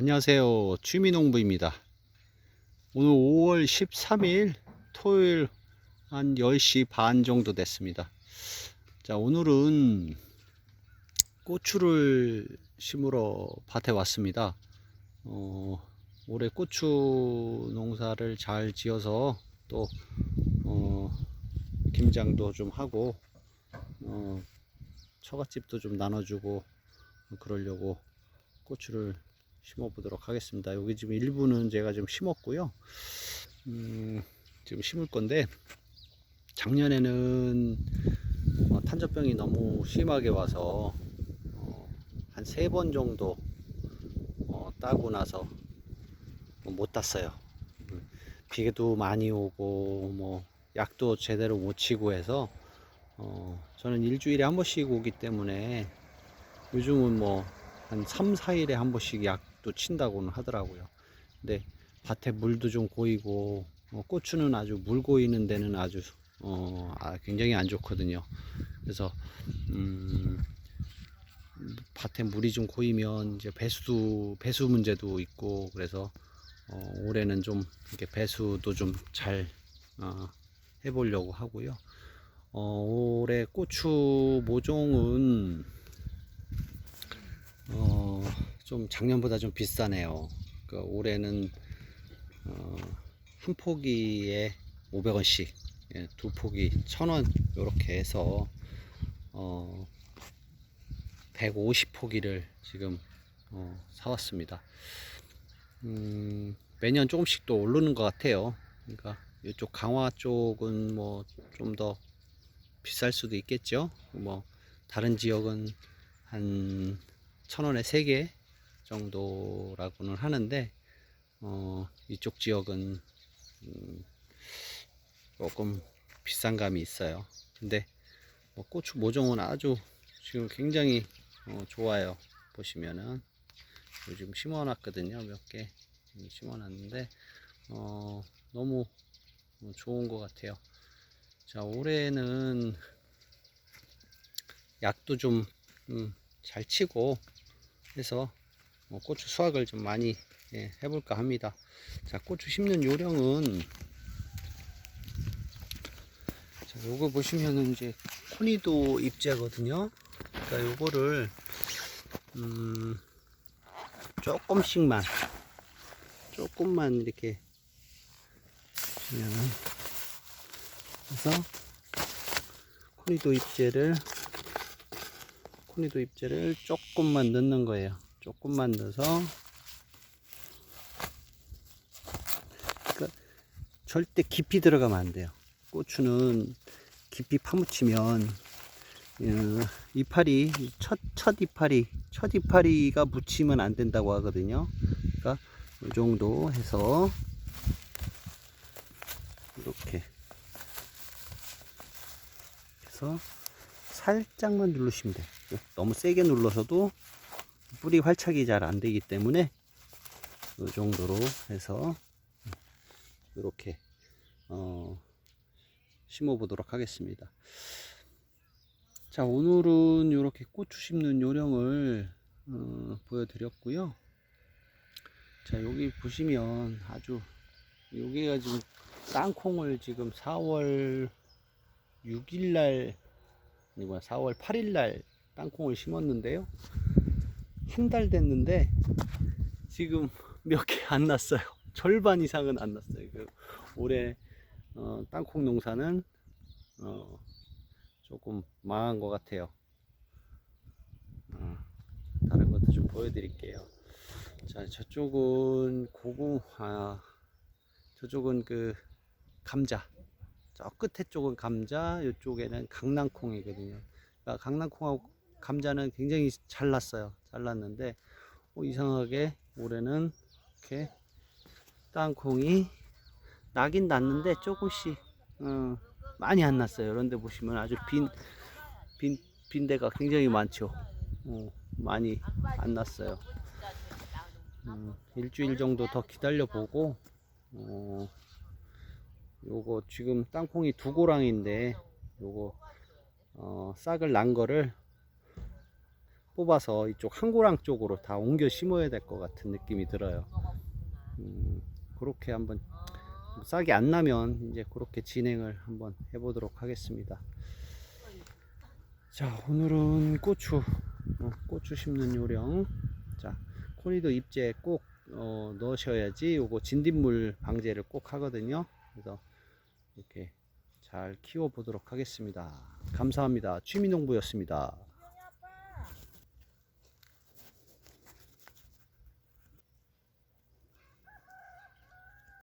안녕하세요. 취미농부입니다. 오늘 5월 13일 토요일 한 10시 반 정도 됐습니다. 자, 오늘은 고추를 심으러 밭에 왔습니다. 어, 올해 고추 농사를 잘 지어서 또, 어, 김장도 좀 하고, 어, 처갓집도 좀 나눠주고, 그러려고 고추를 심어 보도록 하겠습니다. 여기 지금 일부는 제가 좀 심었고요. 음, 지금 심을 건데 작년에는 어, 탄저병이 너무 심하게 와서 어, 한세 번 정도 어, 따고 나서 못 땄어요. 음, 비도 많이 오고 뭐 약도 제대로 못 치고 해서 어, 저는 일주일에 한 번씩 오기 때문에 요즘은 뭐 한 3, 4일에 한 번씩 약 도 친다고는 하더라고요. 근데 밭에 물도 좀 고이고 어, 고추는 아주 물 고이는 데는 아주 어, 아, 굉장히 안 좋거든요. 그래서 음, 밭에 물이 좀 고이면 이제 배수도 배수 문제도 있고 그래서 어, 올해는 좀 이렇게 배수도 좀잘 어, 해보려고 하고요. 어, 올해 고추 모종은 어, 좀 작년보다 좀 비싸네요. 그 올해는 어, 한 포기에 500원씩, 예, 두 포기 1000원 이렇게 해서 어, 150포기를 지금 어, 사왔습니다. 음, 매년 조금씩 또 오르는 것 같아요. 그러니까 이쪽 강화 쪽은 뭐 좀 더 비쌀 수도 있겠죠. 뭐 다른 지역은 한 천 원에 세개 정도라고는 하는데 어, 이쪽 지역은 음, 조금 비싼 감이 있어요. 근데 뭐 고추 모종은 아주 지금 굉장히 어, 좋아요. 보시면은 요즘 심어놨거든요. 몇 개 심어놨는데 어, 너무 좋은 것 같아요. 자 올해는 약도 좀 음, 잘 치고 해서 뭐 고추 수확을 좀 많이 예, 해볼까 합니다. 자, 고추 심는 요령은 자, 요거 보시면은 이제 코니도 입자거든요. 그러니까 요거를 음, 조금씩만 조금만 이렇게 보시면은 그래서 코니도 입제를 코니도 입제를 조금만 넣는 거예요. 조금만 넣어서 그러니까 절대 깊이 들어가면 안 돼요. 고추는 깊이 파묻히면 어, 이파리 첫, 첫 이파리 첫 이파리가 묻히면 안 된다고 하거든요. 그러니까 이 정도 해서 이렇게 해서 살짝만 누르시면 돼 요. 너무 세게 눌러서도 뿌리 활착이 잘 안 되기 때문에 이 정도로 해서 이렇게 어, 심어 보도록 하겠습니다. 자 오늘은 이렇게 고추 심는 요령을 어, 보여드렸고요. 자 여기 보시면 아주 여기가 지금 땅콩을 지금 4월 6일날 아니고 4월 8일날 땅콩을 심었는데요. 한 달 됐는데 지금 몇 개 안 났어요. 절반 이상은 안 났어요. 그 올해 어, 땅콩 농사는 어, 조금 망한 것 같아요. 어, 다른 것도 좀 보여드릴게요. 자, 저쪽은 고구, 아, 저쪽은 그 감자. 저 끝에 쪽은 감자, 이쪽에는 강낭콩이거든요. 그러니까 강낭콩하고 감자는 굉장히 잘 났어요. 잘 났는데 어, 이상하게 올해는 이렇게 땅콩이 나긴 났는데 조금씩 어, 많이 안 났어요. 그런데 보시면 아주 빈, 빈, 빈 데가 굉장히 많죠. 어, 많이 안 났어요. 음, 일주일 정도 더 기다려 보고 어, 요거 지금 땅콩이 두 고랑인데 요거 어, 싹을 난 거를 뽑아서 이쪽 항고랑 쪽으로 다 옮겨 심어야 될 것 같은 느낌이 들어요. 음, 그렇게 한번 싹이 안 나면 이제 그렇게 진행을 한번 해보도록 하겠습니다. 자, 오늘은 고추, 어, 고추 심는 요령. 자, 코니도 입재 꼭 어, 넣으셔야지 요거 진딧물 방제를 꼭 하거든요. 그래서 이렇게 잘 키워 보도록 하겠습니다. 감사합니다. 취미농부였습니다.